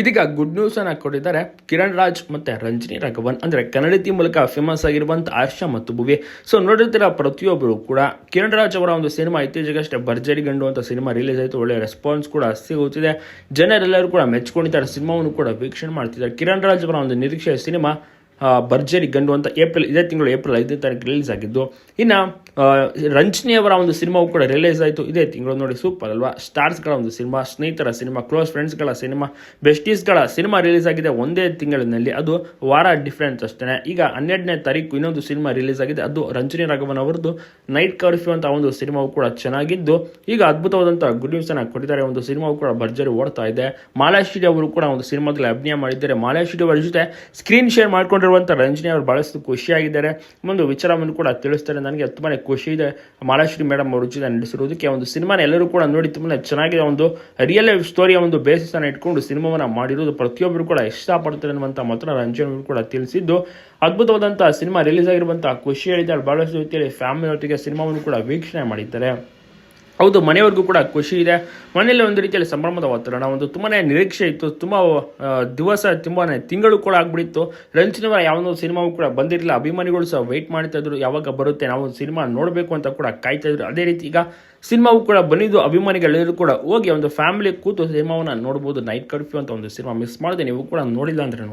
ಇದೀಗ good news ಅನ್ನ ಕೊಟ್ಟಿದ್ದಾರೆ. ಕಿರಣ್ ರಾಜ್ ಮತ್ತೆ ರಂಜನಿ ರಘವನ್, ಅಂದ್ರೆ ಕನ್ನಡತಿ ಮೂಲಕ ಫೇಮಸ್ ಆಗಿರುವಂತ ಆರ್ಷ ಮತ್ತು ಭುವಿ. ಸೊ ನೋಡಿರ್ತೀರ ಪ್ರತಿಯೊಬ್ಬರು ಕೂಡ. ಕಿರಣ್ ರಾಜ್ ಅವರ ಒಂದು ಸಿನಿಮಾ ಇತ್ತೀಚೆಗಷ್ಟೇ ಭರ್ಜರಿ ಗಂಡು ಅಂತ ಸಿನಿಮಾ ರಿಲೀಸ್ ಆಯಿತು. ಒಳ್ಳೆ ರೆಸ್ಪಾನ್ಸ್ ಕೂಡ ಸಿಗುತ್ತಿದೆ. ಜನರೆಲ್ಲರೂ ಕೂಡ ಮೆಚ್ಕೊಂಡಿದ್ದಾರೆ. ಸಿನಿಮಾವನ್ನು ಕೂಡ ವೀಕ್ಷಣೆ ಮಾಡ್ತಿದ್ದಾರೆ. ಕಿರಣ್ ರಾಜ್ ಅವರ ಒಂದು ನಿರೀಕ್ಷೆಯ ಸಿನಿಮಾ ಭರ್ಜರಿ ಗಂಡು ಅಂತ ಏಪ್ರಿಲ್, ಇದೇ ತಿಂಗಳು ಏಪ್ರಿಲ್ ಐದನೇ ತಾರೀಕು ರಿಲೀಸ್ ಆಗಿದ್ದು, ಇನ್ನು ರಂಜನಿ ಅವರ ಒಂದು ಸಿನಿಮಾವು ಕೂಡ ರಿಲೀಸ್ ಆಯಿತು. ಇದೇ ತಿಂಗಳು ನೋಡಿ ಸೂಪರ್ ಅಲ್ವಾ? ಸ್ಟಾರ್ಸ್ಗಳ ಒಂದು ಸಿನಿಮಾ, ಸ್ನೇಹಿತರ ಸಿನಿಮಾ ಕ್ಲೋಸ್ ಫ್ರೆಂಡ್ಸ್ಗಳ ಸಿನಿಮಾ ಬೆಸ್ಟೀಸ್ಗಳ ಸಿನಿಮಾ ರಿಲೀಸ್ ಆಗಿದೆ ಒಂದೇ ತಿಂಗಳಿನಲ್ಲಿ. ಅದು ವಾರ ಡಿಫ್ರೆನ್ಸ್ ಅಷ್ಟೇ ಈಗ ಹನ್ನೆರಡನೇ ತಾರೀಕು ಇನ್ನೊಂದು ಸಿನಿಮಾ ರಿಲೀಸ್ ಆಗಿದೆ. ಅದು ರಂಜನಿ ರಾಘವನ್ ಅವರದ್ದು ನೈಟ್ ಕರ್ಫ್ಯೂ ಅಂತ ಒಂದು ಸಿನಿಮಾವು ಕೂಡ ಚೆನ್ನಾಗಿದ್ದು. ಈಗ ಅದ್ಭುತವಾದಂಥ ಗುಡ್ ನ್ಯೂಸ್ ಅನ್ನ ಕೊಟ್ಟಿದ್ದಾರೆ. ಒಂದು ಸಿನಿಮಾವು ಕೂಡ ಭರ್ಜರಿ ಓಡ್ತಾ ಇದೆ. ಮಾಲಾಶ್ರೀ ಅವರು ಕೂಡ ಒಂದು ಸಿನಿಮಾದಲ್ಲಿ ಅಭಿನಯ ಮಾಡಿದ್ದಾರೆ. ಮಾಲಾಶ್ರೀ ಅವರ ಜೊತೆ ಸ್ಕ್ರೀನ್ ಶೇರ್ ಮಾಡ್ಕೊಂಡಿರುವಂಥ ರಂಜನಿ ಅವರು ಬಹಳಷ್ಟು ಖುಷಿಯಾಗಿದ್ದಾರೆ ಒಂದು ವಿಚಾರವನ್ನು ಕೂಡ ತಿಳಿಸ್ತಾರೆ. ನನಗೆ ತುಂಬಾ ಖುಷಿ ಇದೆ. ಮಾಲಾಶ್ರೀ ಮೇಡಮ್ ಅವರು ಜೊತೆ ನಡೆಸಿರೋದಕ್ಕೆ ಒಂದು ಸಿನಿಮಾನ ಎಲ್ಲರೂ ಕೂಡ ನೋಡಿ ತುಂಬಾ ಚೆನ್ನಾಗಿದೆ. ಒಂದು ರಿಯಲ್ ಲೈಫ್ ಸ್ಟೋರಿಯ ಒಂದು ಬೇಸಿಸನ್ನು ಇಟ್ಕೊಂಡು ಸಿನಿಮಾವನ್ನು ಮಾಡಿರೋದು ಪ್ರತಿಯೊಬ್ಬರು ಕೂಡ ಇಷ್ಟಪಡ್ತಾರೆ ಅನ್ನುವಂಥ ಮಾತ್ರ ರಂಜನ್ ಅವರು ಕೂಡ ತಿಳಿಸಿದ್ದು. ಅದ್ಭುತವಾದಂಥ ಸಿನಿಮಾ ರಿಲೀಸ್ ಆಗಿರುವಂಥ ಖುಷಿ ಹೇಳಿದ್ದಾರೆ. ಬಹಳಷ್ಟು ರೀತಿಯಲ್ಲಿ ಫ್ಯಾಮಿಲಿ ಒಟ್ಟಿಗೆ ಸಿನಿಮಾವನ್ನು ಕೂಡ ವೀಕ್ಷಣೆ ಮಾಡಿದ್ದಾರೆ. ಹೌದು, ಮನೆಯವ್ರಿಗೂ ಕೂಡ ಖುಷಿ ಇದೆ. ಮನೆಯಲ್ಲಿ ಒಂದು ರೀತಿಯಲ್ಲಿ ಸಂಭ್ರಮದ ವಾತಾವರಣ, ಒಂದು ತುಂಬಾ ನಿರೀಕ್ಷೆ ಇತ್ತು, ತುಂಬ ದಿವಸ ತುಂಬಾ ತಿಂಗಳು ಕೂಡ ಆಗ್ಬಿಡಿತ್ತು ರಂಜಿನ ಯಾವೊಂದು ಸಿನಿಮಾವು ಕೂಡ ಬಂದಿರಲಿಲ್ಲ. ಅಭಿಮಾನಿಗಳು ಸಹ ವೆಯ್ಟ್ ಮಾಡ್ತಾ ಇದ್ರು, ಯಾವಾಗ ಬರುತ್ತೆ, ನಾವು ಸಿನಿಮಾ ನೋಡಬೇಕು ಅಂತ ಕೂಡ ಕಾಯ್ತಾ ಇದ್ರು. ಅದೇ ರೀತಿ ಈಗ ಸಿನಿಮಾವು ಕೂಡ ಬಂದಿದ್ದು, ಅಭಿಮಾನಿಗಳೆಲ್ಲರೂ ಕೂಡ ಹೋಗಿ ಒಂದು ಫ್ಯಾಮಿಲಿ ಕೂತು ಸಿನಿಮಾವನ್ನು ನೋಡ್ಬೋದು. ನೈಟ್ ಕರ್ಫ್ಯೂ ಅಂತ ಒಂದು ಸಿನಿಮಾ ಮಿಸ್ ಮಾಡಿದೆ. ನೀವು ಕೂಡ ನೋಡಿಲ್ಲ ಅಂದ್ರೆ ನೋಡಿ.